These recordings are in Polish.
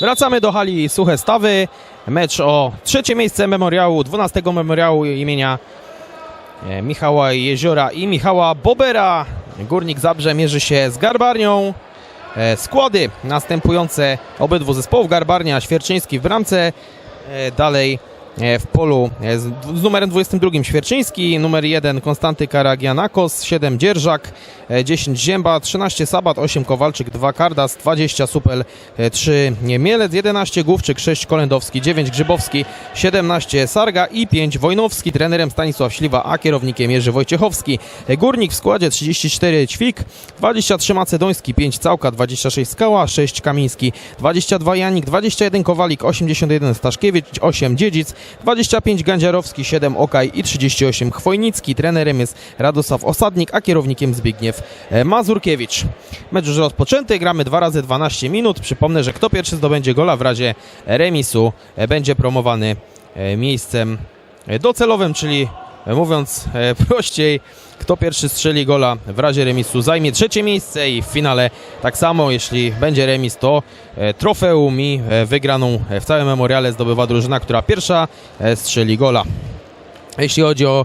Wracamy do hali Suche Stawy. Mecz o trzecie miejsce memoriału, 12 memoriału imienia e, Michała Jeziora i Michała Bobera. Górnik Zabrze mierzy się z Garbarnią. E, Składy następujące obydwu zespołów. Garbarnia, Świerczyński w bramce. E, Dalej w polu e, z, numerem 22 Świerczyński, numer 1 Konstanty Karagianakos, 7 Dzierżak, e, 10 Zięba, 13 Sabat, 8 Kowalczyk, 2 Kardas, 20 Supel, e, 3 Mielec, 11 Główczyk, 6 Kolendowski, 9 Grzybowski, 17 Sarga i 5 Wojnowski. Trenerem Stanisław Śliwa, a kierownikiem Jerzy Wojciechowski. E, Górnik w składzie 34 Ćwik, 23 Macedoński, 5 Całka, 26 Skała, 6 Kamiński, 22 Janik, 21 Kowalik, 81 Staszkiewicz, 8 Dziedzic, 25 Gandziarowski, 7 Okaj i 38 Chwojnicki. Trenerem jest Radosław Osadnik, a kierownikiem Zbigniew e, Mazurkiewicz. Mecz już rozpoczęty, gramy 2 razy 12 minut. Przypomnę, że kto pierwszy zdobędzie gola w razie remisu e, będzie promowany e, miejscem docelowym, czyli mówiąc e, prościej, kto pierwszy strzeli gola w razie remisu zajmie trzecie miejsce i w finale tak samo, jeśli będzie remis, to e, trofeum i e, wygraną w całym memoriale zdobywa drużyna, która pierwsza strzeli gola. Jeśli chodzi o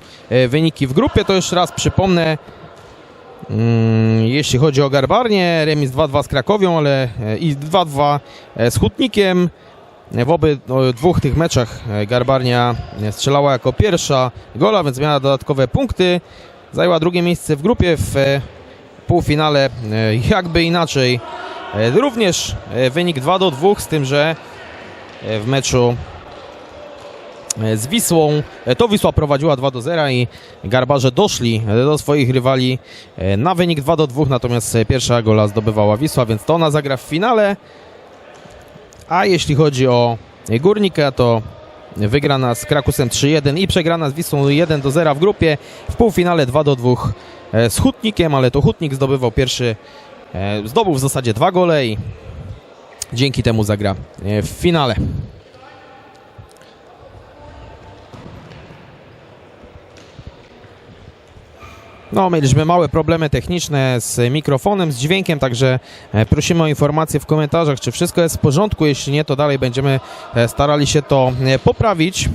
wyniki w grupie, to jeszcze raz przypomnę, Mm, Jeśli chodzi o Garbarnię, remis 2-2 z Krakowią, ale i 2-2 z Hutnikiem. W obydwu tych meczach e, Garbarnia strzelała jako pierwsza gola, więc miała dodatkowe punkty. Zajęła drugie miejsce w grupie w e, półfinale, e, jakby inaczej. Również wynik 2 do 2, z tym, że w meczu z Wisłą. To Wisła prowadziła 2 do 0 i Garbarze doszli do swoich rywali na wynik 2 do 2, natomiast pierwsza gola zdobywała Wisła, więc to ona zagra w finale. A jeśli chodzi o Górnika, to wygrana z Krakusem 3-1 i przegrana z Wisłą 1 do 0 w grupie. W półfinale 2 do 2 e, z Hutnikiem, ale to Hutnik zdobywał pierwszy, e, zdobył w zasadzie dwa gole i dzięki temu zagra e, w finale. No, mieliśmy małe problemy techniczne z mikrofonem, z dźwiękiem, także e, prosimy o informację w komentarzach, czy wszystko jest w porządku. Jeśli nie, to dalej będziemy e, starali się to e, poprawić.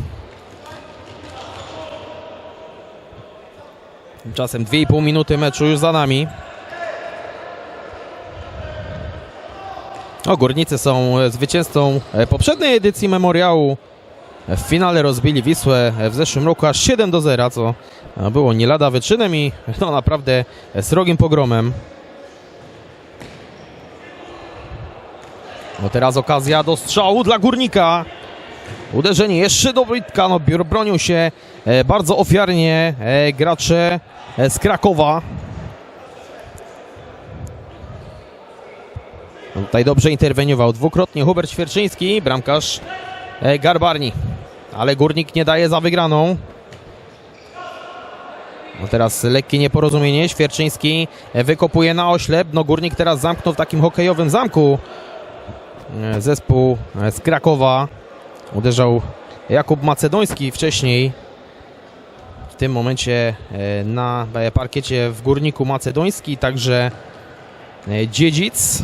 Tymczasem 2,5 minuty meczu już za nami. O, Górnicy są zwycięzcą poprzedniej edycji memoriału. W finale rozbili Wisłę w zeszłym roku aż 7 do 0, co było nie lada wyczynem i no naprawdę srogim pogromem. No teraz okazja do strzału dla Górnika. Uderzenie jeszcze do Wojtka, no bronią się e, bardzo ofiarnie e, gracze e, z Krakowa. No Tutaj dobrze interweniował dwukrotnie Hubert Świerczyński, bramkarz Garbarni. Ale Górnik nie daje za wygraną. No teraz lekkie nieporozumienie. Świerczyński wykopuje na oślep. No Górnik teraz zamknął w takim hokejowym zamku. E, Zespół z Krakowa. Uderzał Jakub Macedoński wcześniej. W tym momencie e, na e, parkiecie w Górniku Macedoński, także Dziedzic.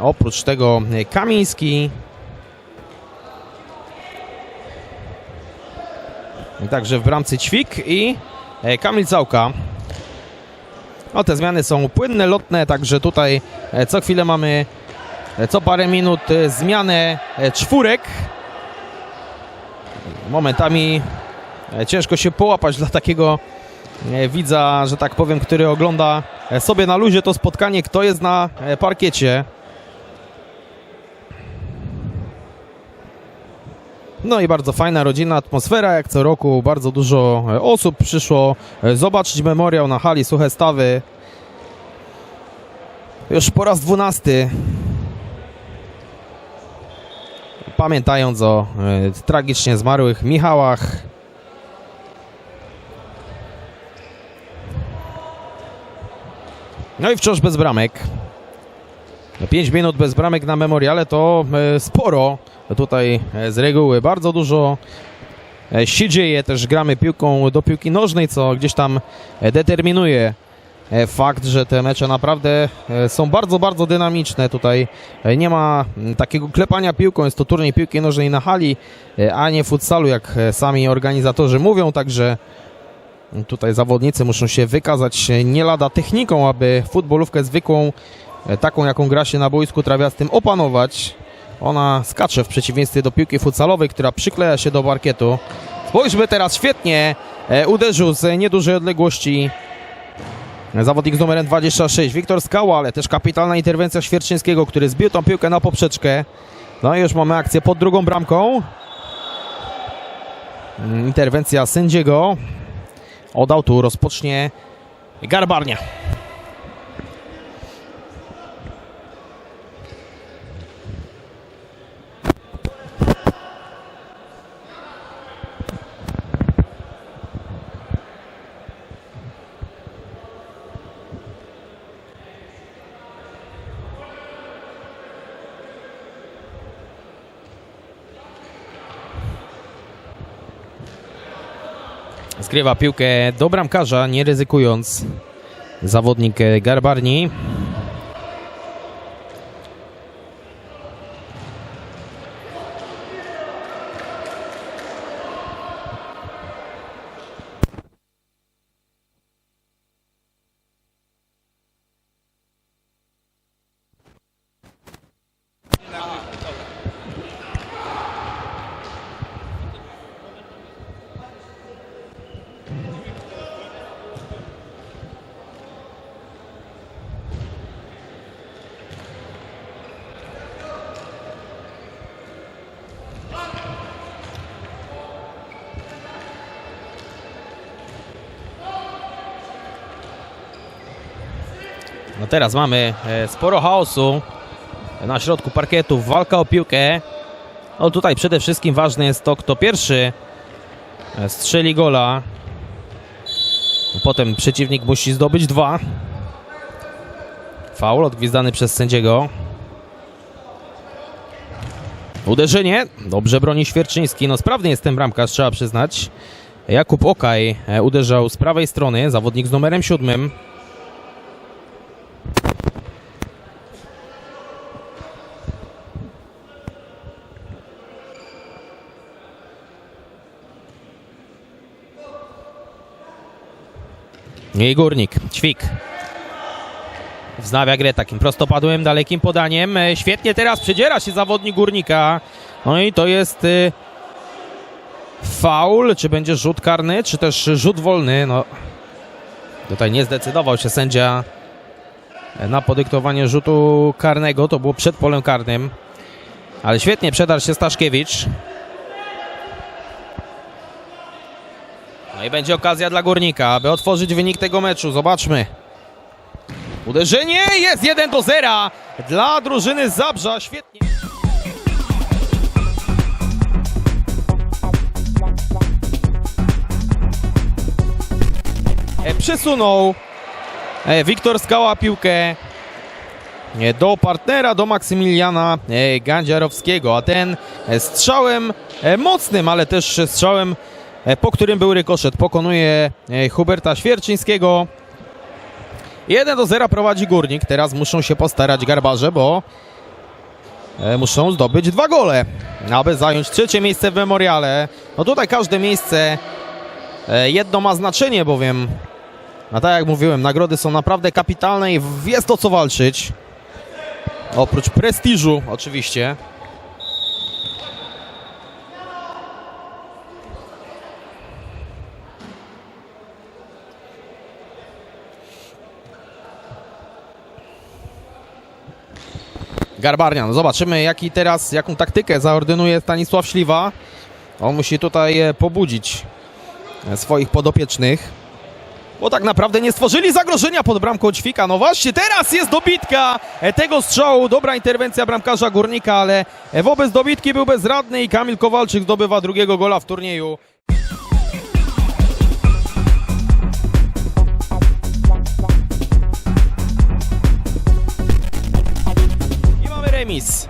Oprócz tego Kamiński. Także w bramce Ćwik i e, Kamil Całka. No te zmiany są płynne, lotne, także tutaj e, co chwilę mamy, e, co parę minut zmianę czwórek. Momentami ciężko się połapać dla takiego widza, że tak powiem, który ogląda sobie na luzie to spotkanie, kto jest na parkiecie. No i bardzo fajna rodzinna atmosfera, jak co roku bardzo dużo e, osób przyszło e, zobaczyć memoriał na hali Suche Stawy. Już po raz dwunasty. Pamiętając o e, tragicznie zmarłych Michałach. No i wciąż bez bramek. 5 minut bez bramek na memoriale to e, sporo. Tutaj e, z reguły bardzo dużo e, się dzieje. Też gramy piłką do piłki nożnej, co gdzieś tam determinuje fakt, że te mecze naprawdę są bardzo, bardzo dynamiczne. Tutaj nie ma takiego klepania piłką, jest to turniej piłki nożnej na hali, a nie futsalu, jak sami organizatorzy mówią, także tutaj zawodnicy muszą się wykazać nie lada techniką, aby futbolówkę zwykłą, taką jaką gra się na boisku trawiastym, opanować. Ona skacze w przeciwieństwie do piłki futsalowej, która przykleja się do parkietu. Spójrzmy teraz, świetnie e, uderzył z niedużej odległości zawodnik z numerem 26, Wiktor Skała, ale też kapitalna interwencja Świerczyńskiego, który zbił tą piłkę na poprzeczkę. No i już mamy akcję pod drugą bramką. Mm, Interwencja sędziego. Od autu rozpocznie Garbarnia. Zgrywa piłkę do bramkarza, nie ryzykując zawodnik Garbarni. Teraz mamy e, sporo chaosu na środku parkietu, walka o piłkę. No tutaj przede wszystkim ważne jest to, kto pierwszy e, strzeli gola. Potem przeciwnik musi zdobyć dwa. Faul odgwizdany przez sędziego. Uderzenie. Dobrze broni Świerczyński. No sprawny jest ten bramkarz, trzeba przyznać. Jakub Okaj e, uderzał z prawej strony. Zawodnik z numerem siódmym. I Górnik, Ćwik. Wznawia grę takim prostopadłym, dalekim podaniem. E, Świetnie teraz przedziera się zawodnik Górnika. No i to jest y, faul, czy będzie rzut karny, czy też rzut wolny. No, tutaj nie zdecydował się sędzia na podyktowanie rzutu karnego. To było przed polem karnym. Ale świetnie przedarł się Staszkiewicz. No i będzie okazja dla Górnika, aby otworzyć wynik tego meczu. Zobaczmy. Uderzenie jest 1 do 0 dla drużyny Zabrza. Świetnie. E, Przesunął e, Wiktor Skała piłkę e, do partnera, do Maksymiliana Gandziarowskiego, a ten strzałem mocnym, ale też strzałem po którym był rykoszet. Pokonuje e, Huberta Świerczyńskiego. 1 do 0 prowadzi Górnik. Teraz muszą się postarać garbarze, bo e, muszą zdobyć dwa gole, aby zająć trzecie miejsce w memoriale. No tutaj każde miejsce e, jedno ma znaczenie, bowiem a tak jak mówiłem, nagrody są naprawdę kapitalne i jest o co walczyć. Oprócz prestiżu oczywiście. Garbarnia, no zobaczymy jaki teraz, jaką taktykę zaordynuje Stanisław Śliwa. On musi tutaj e, pobudzić e, swoich podopiecznych. Bo tak naprawdę nie stworzyli zagrożenia pod bramką Ćwika. No właśnie, teraz jest dobitka e, tego strzału. Dobra interwencja bramkarza Górnika, ale wobec dobitki był bezradny i Kamil Kowalczyk zdobywa drugiego gola w turnieju. Remis.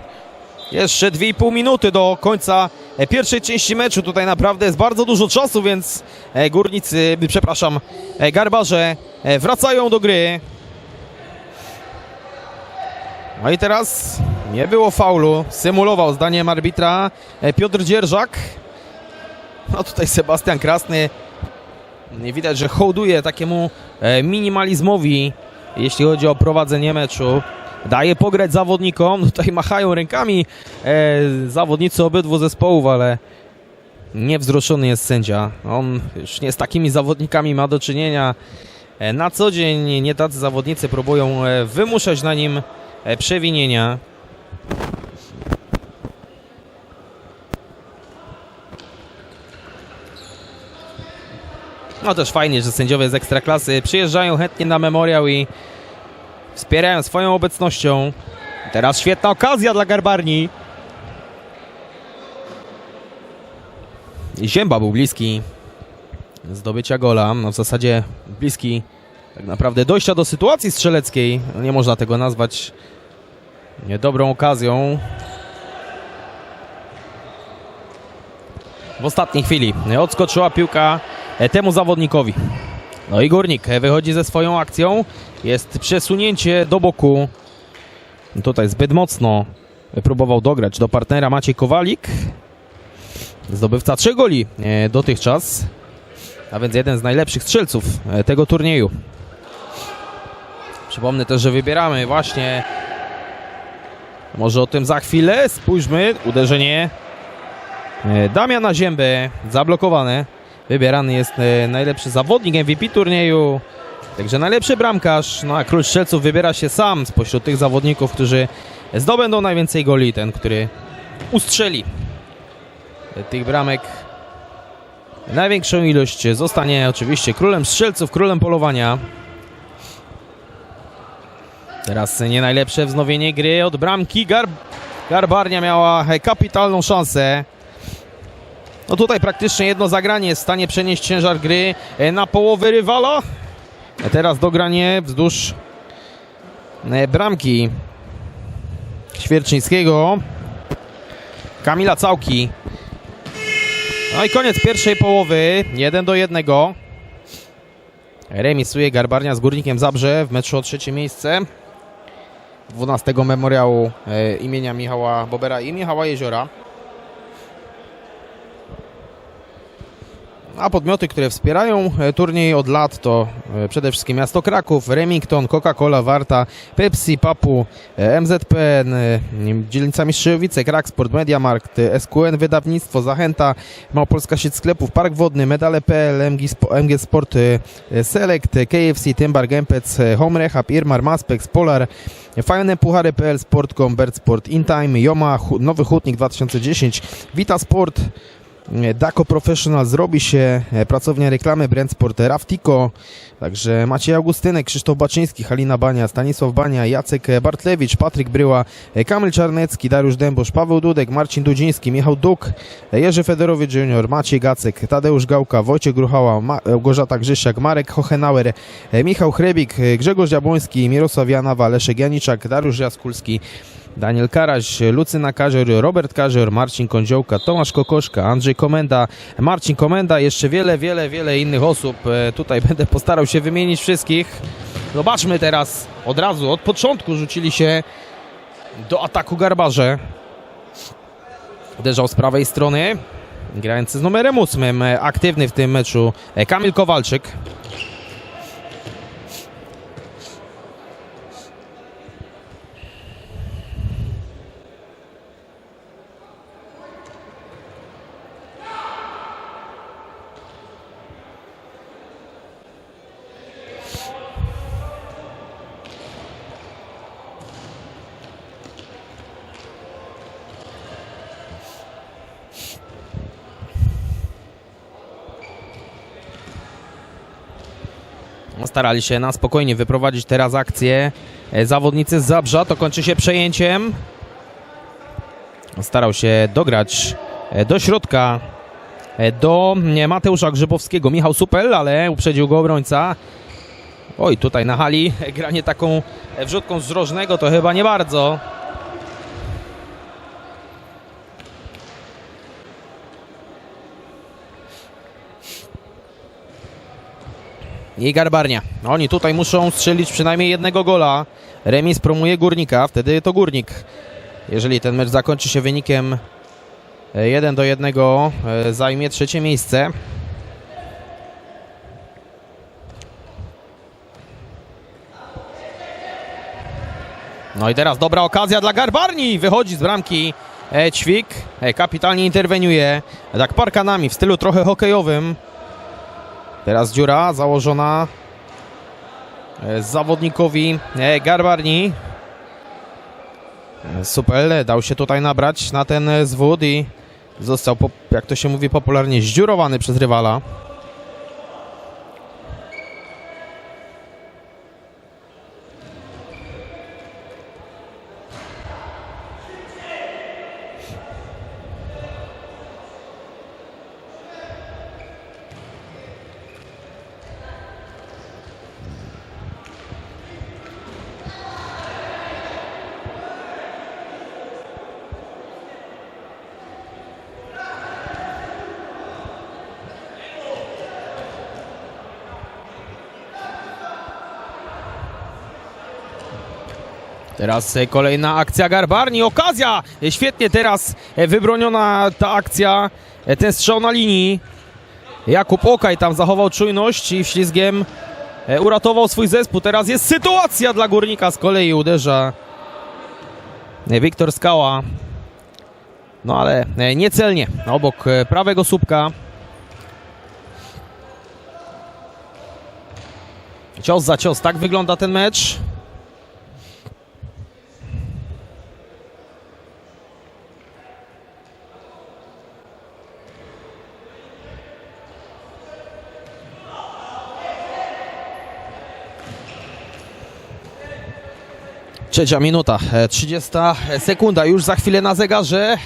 Jeszcze 2,5 minuty do końca e, pierwszej części meczu. Tutaj naprawdę jest bardzo dużo czasu, więc e, górnicy, przepraszam, e, garbarze e, wracają do gry. No i teraz nie było faulu. Symulował zdaniem arbitra Piotr Dzierżak. No tutaj Sebastian Krasny widać, że hołduje takiemu minimalizmowi, jeśli chodzi o prowadzenie meczu. Daje pograć zawodnikom. Tutaj machają rękami e, zawodnicy obydwu zespołów, ale niewzruszony jest sędzia. On już nie z takimi zawodnikami ma do czynienia e, na co dzień. Nie tacy zawodnicy próbują e, wymuszać na nim przewinienia. No też fajnie, że sędziowie z Ekstraklasy przyjeżdżają chętnie na memoriał i wspierają swoją obecnością. Teraz świetna okazja dla Garbarni. Zięba był bliski zdobycia gola, no w zasadzie bliski tak naprawdę dojścia do sytuacji strzeleckiej. No Nie można tego nazwać niedobrą okazją. W ostatniej chwili odskoczyła piłka temu zawodnikowi. No i Górnik wychodzi ze swoją akcją. Jest przesunięcie do boku. Tutaj zbyt mocno próbował dograć do partnera Maciej Kowalik. Zdobywca trzech goli e, dotychczas. A więc jeden z najlepszych strzelców e, tego turnieju. Przypomnę też, że wybieramy właśnie. Może o tym za chwilę. Spójrzmy. Uderzenie e, Damiana Zięby. Zablokowane. Wybierany jest e, najlepszy zawodnik MVP turnieju. Także najlepszy bramkarz. No a król strzelców wybiera się sam spośród tych zawodników, którzy zdobędą najwięcej goli. Ten, który ustrzeli tych bramek największą ilość zostanie oczywiście królem strzelców, królem polowania. Teraz nie najlepsze wznowienie gry od bramki. Gar Garbarnia miała kapitalną szansę. No tutaj praktycznie jedno zagranie jest w stanie przenieść ciężar gry na połowę rywala. Teraz dogranie wzdłuż e, bramki Świerczyńskiego. Kamila Całki. No i koniec pierwszej połowy. 1 do 1. Remisuje Garbarnia z Górnikiem Zabrze w meczu o trzecie miejsce. 12 memoriału e, imienia Michała Bobera i Michała Jeziora. A podmioty, które wspierają e, turniej od lat to e, przede wszystkim miasto Kraków, Remington, Coca-Cola, Warta, Pepsi, Papu, e, MZPN, dzielnica Mistrzowice, Kraksport, Mediamarkt, e, SQN, Wydawnictwo, Zachęta, Małopolska Sieć Sklepów, Park Wodny, Medale.pl, MG, MG Sport, Select, KFC, Tymbar, Gempec, Home Rehab, Irmar, Maspex, Polar, Fajne Puchary.pl, Sportcom, Bertsport, InTime, Joma, Nowy Hutnik 2010, Vita Sport, Daco Professional zrobi się, e, pracownia reklamy Brandsport, Raftico, także Maciej Augustynek, Krzysztof Baczyński, Halina Bania, Stanisław Bania, Jacek e, Bartlewicz, Patryk Bryła, e, Kamil Czarnecki, Dariusz Dębosz, Paweł Dudek, Marcin Dudziński, Michał Duk, e, Jerzy Federowicz Jr., Maciej Gacek, Tadeusz Gałka, Wojciech Gruchała, Ma- Elżbieta Grzysiak, Marek Hochenauer, e, Michał Hrebik, e, Grzegorz Jabłoński, Mirosław Janawa, Leszek Janiczak, Dariusz Jaskulski, Daniel Karaś, Lucyna Kazior, Robert Kazior, Marcin Kądziołka, Tomasz Kokoszka, Andrzej Komenda, Marcin Komenda, jeszcze wiele, wiele, wiele innych osób. E, Tutaj będę postarał się wymienić wszystkich. Zobaczmy teraz, od razu, od początku rzucili się do ataku Garbarze. Uderzał z prawej strony, grający z numerem ósmym, e, aktywny w tym meczu e, Kamil Kowalczyk. Starali się na spokojnie wyprowadzić teraz akcję. E, Zawodnicy z Zabrza to kończy się przejęciem. Starał się dograć e, do środka e, do Mateusza Grzybowskiego. Michał Supel, ale uprzedził go obrońca. Oj, tutaj na hali granie taką wrzutką z rożnego to chyba nie bardzo. I Garbarnia. Oni tutaj muszą strzelić przynajmniej jednego gola. Remis promuje Górnika, wtedy to Górnik. Jeżeli ten mecz zakończy się wynikiem 1 do 1, e, zajmie trzecie miejsce. No i teraz dobra okazja dla Garbarni. Wychodzi z bramki e, Ćwik. E, kapitalnie interweniuje. Tak parkanami w stylu trochę hokejowym. Teraz dziura założona e, zawodnikowi e, Garbarni. E, Supel dał się tutaj nabrać na ten zwód i został, jak to się mówi popularnie, zdziurowany przez rywala. Teraz e, kolejna akcja Garbarni, okazja! E, Świetnie teraz e, wybroniona ta akcja, ten strzał na linii. Jakub Okaj tam zachował czujność i ślizgiem e, uratował swój zespół. Teraz jest sytuacja dla Górnika, z kolei uderza Wiktor Skała. No ale niecelnie, obok prawego słupka. Cios za cios, tak wygląda ten mecz. Trzecia minuta, e, 30 sekunda, już za chwilę na zegarze.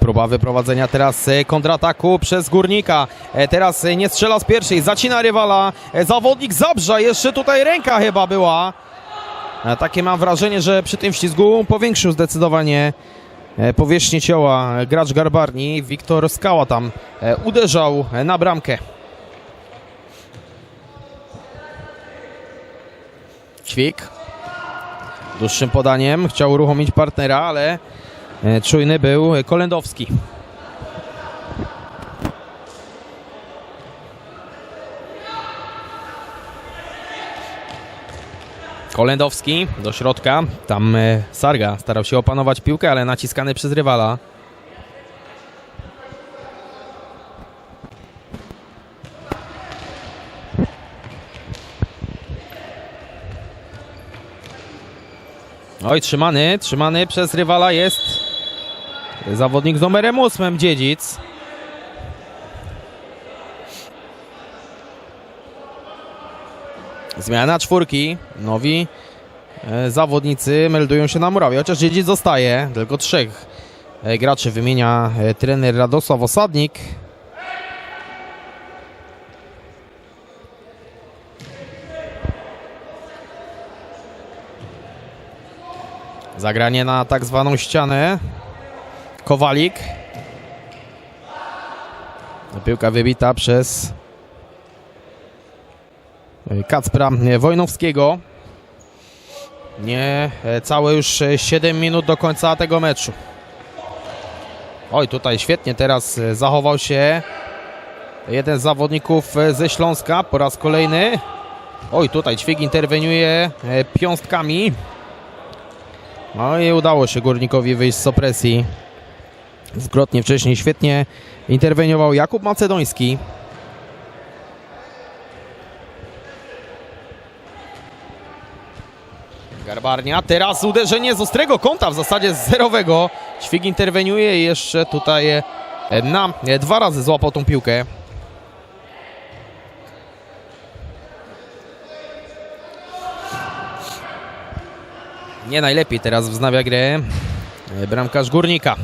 Próba wyprowadzenia teraz e, kontrataku przez Górnika. E, Teraz e, nie strzela z pierwszej, zacina rywala. E, Zawodnik Zabrza, jeszcze tutaj ręka chyba była. E, Takie mam wrażenie, że przy tym ślizgu powiększył zdecydowanie e, powierzchnię ciała e, gracz Garbarni. Wiktor Skała tam e, uderzał e, na bramkę. Ćwik. Dłuższym podaniem chciał uruchomić partnera, ale e, czujny był Kolendowski. Kolendowski do środka. Tam e, Sarga starał się opanować piłkę, ale naciskany przez rywala. Oj, trzymany, trzymany przez rywala jest zawodnik z numerem 8, Dziedzic. Zmiana czwórki. Nowi e, zawodnicy meldują się na murawie, chociaż Dziedzic zostaje. Tylko trzech e, graczy wymienia e, trener Radosław Osadnik. Zagranie na tak zwaną ścianę. Kowalik. Piłka wybita przez Kacpra Wojnowskiego. Nie, e, całe już e, 7 minut do końca tego meczu. Oj, tutaj świetnie teraz e, zachował się jeden z zawodników e, ze Śląska po raz kolejny. Oj, tutaj Ćwik interweniuje e, piąstkami. No i udało się Górnikowi wyjść z opresji. Dwukrotnie wcześniej świetnie interweniował Jakub Macedoński. Garbarnia, teraz uderzenie z ostrego kąta, w zasadzie z zerowego. Ćwik interweniuje i jeszcze tutaj e, na e, dwa razy złapał tą piłkę. Nie najlepiej teraz wznawia grę e, bramkarz Górnika.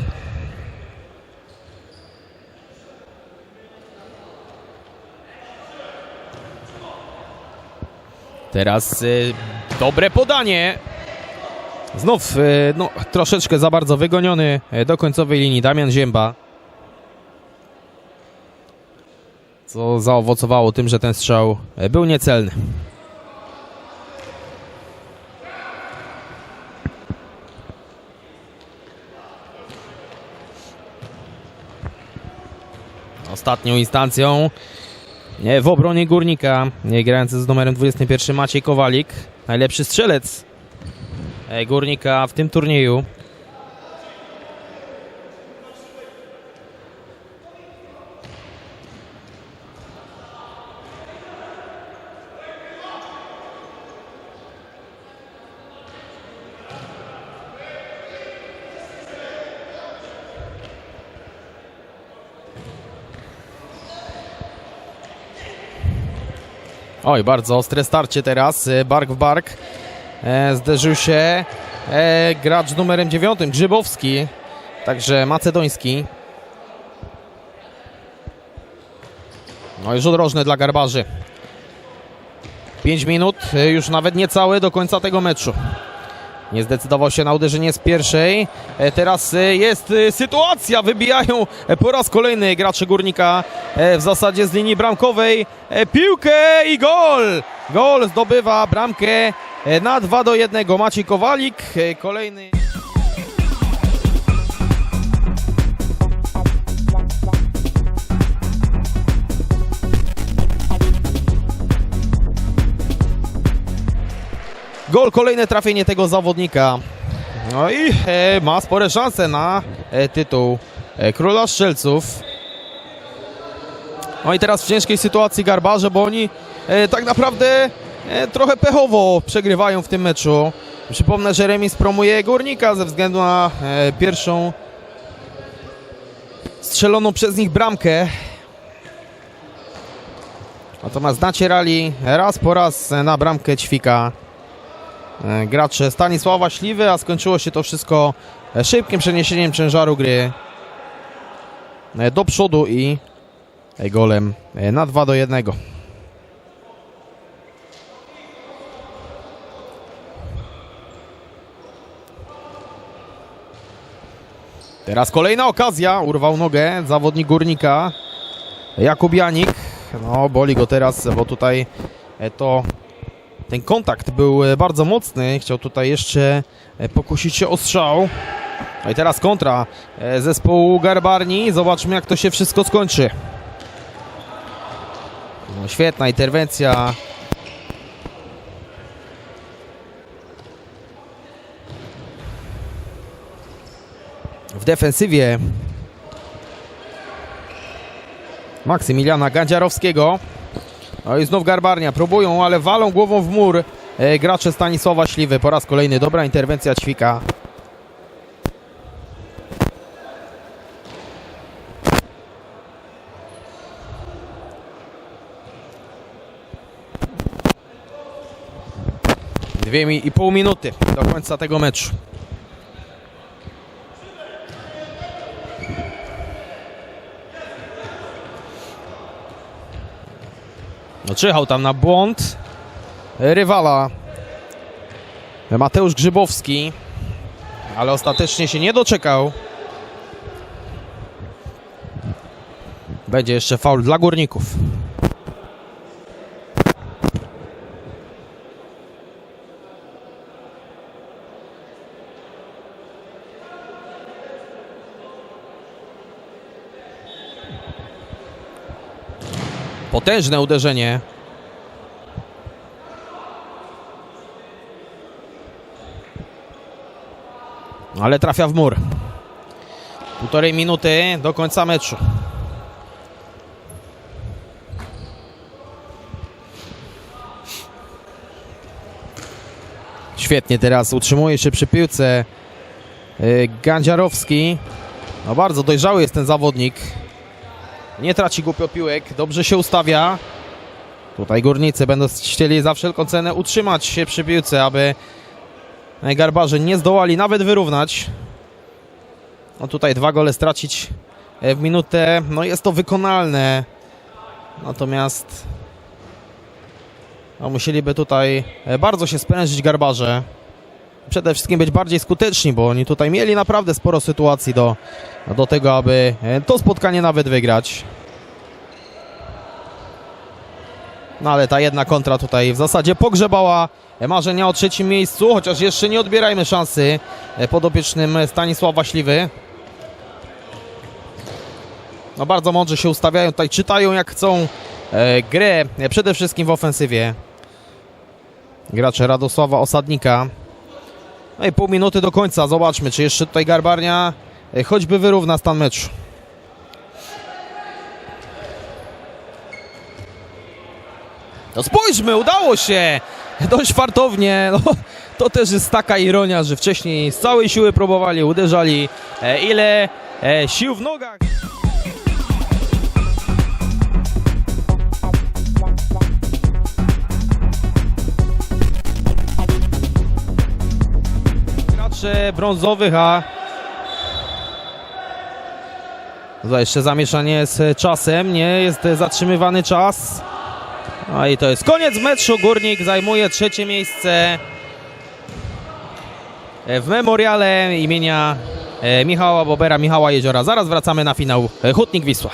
Teraz e, dobre podanie. Znów e, no, troszeczkę za bardzo wygoniony do końcowej linii Damian Zięba. Co zaowocowało tym, że ten strzał był niecelny. Ostatnią instancją w obronie Górnika, grający z numerem 21 Maciej Kowalik, najlepszy strzelec e, Górnika w tym turnieju. Oj, bardzo ostre starcie teraz. e, Bark w bark. E, zderzył się e, gracz numerem 9, Grzybowski, także macedoński. No i rzut rożny dla garbarzy. 5 minut, już nawet niecałe do końca tego meczu. Nie zdecydował się na uderzenie z pierwszej. E, Teraz e, jest e, sytuacja. Wybijają po raz kolejny gracze górnika w zasadzie z linii bramkowej. Piłkę i gol! Gol zdobywa bramkę na 2 do 1. Maciej Kowalik. Kolejny. Gol, kolejne trafienie tego zawodnika. No i e, ma spore szanse na e, tytuł e, Króla Strzelców. No i teraz w ciężkiej sytuacji Garbarze, bo oni tak naprawdę trochę pechowo przegrywają w tym meczu. Przypomnę, że remis promuje Górnika ze względu na pierwszą strzeloną przez nich bramkę. Natomiast nacierali raz po raz na bramkę Ćwika e, gracze Stanisława Śliwy, a skończyło się to wszystko e, szybkim przeniesieniem ciężaru gry e, do przodu i golem na 2 do 1. Teraz kolejna okazja, urwał nogę zawodnik Górnika Jakub Janik. No boli go teraz, bo tutaj to ten kontakt był e, bardzo mocny. Chciał tutaj jeszcze e, pokusić się o strzał. No i teraz kontra e, zespołu Garbarni. Zobaczmy, jak to się wszystko skończy. No, świetna interwencja. W defensywie Maksymiliana Gandziarowskiego. No i znów Garbarnia. Próbują, ale walą głową w mur e, gracze Stanisława Śliwy. Po raz kolejny dobra interwencja Ćwika. Dwie i pół minuty do końca tego meczu. Czyhał tam na błąd rywala Mateusz Grzybowski, ale ostatecznie się nie doczekał. Będzie jeszcze faul dla górników. Potężne uderzenie. Ale trafia w mur. Półtorej minuty do końca meczu. Świetnie teraz utrzymuje się przy piłce y, Gandziarowski. No bardzo dojrzały jest ten zawodnik. Nie traci głupio piłek, dobrze się ustawia. Tutaj górnicy będą chcieli za wszelką cenę utrzymać się przy piłce, aby garbarze nie zdołali nawet wyrównać. No tutaj dwa gole stracić e, w minutę, no jest to wykonalne. Natomiast no musieliby tutaj e, bardzo się sprężyć garbarze. Przede wszystkim być bardziej skuteczni, bo oni tutaj mieli naprawdę sporo sytuacji do, do tego, aby e, to spotkanie nawet wygrać. No ale ta jedna kontra tutaj w zasadzie pogrzebała marzenia o trzecim miejscu, chociaż jeszcze nie odbierajmy szansy e, podopiecznym Stanisława Śliwy. No bardzo mądrze się ustawiają tutaj, czytają jak chcą e, grę, e, przede wszystkim w ofensywie. Gracze Radosława Osadnika. No i pół minuty do końca, zobaczmy czy jeszcze tutaj Garbarnia e, choćby wyrówna stan meczu. No spójrzmy, udało się! Dość fartownie. No, to też jest taka ironia, że wcześniej z całej siły próbowali, uderzali. E, ile e, sił w nogach. Brązowych, a Tutaj jeszcze zamieszanie z czasem, nie jest zatrzymywany czas. No i to jest koniec meczu. Górnik zajmuje trzecie miejsce w memoriale imienia e, Michała Bobera, Michała Jeziora. Zaraz wracamy na finał e, Hutnik Wisła.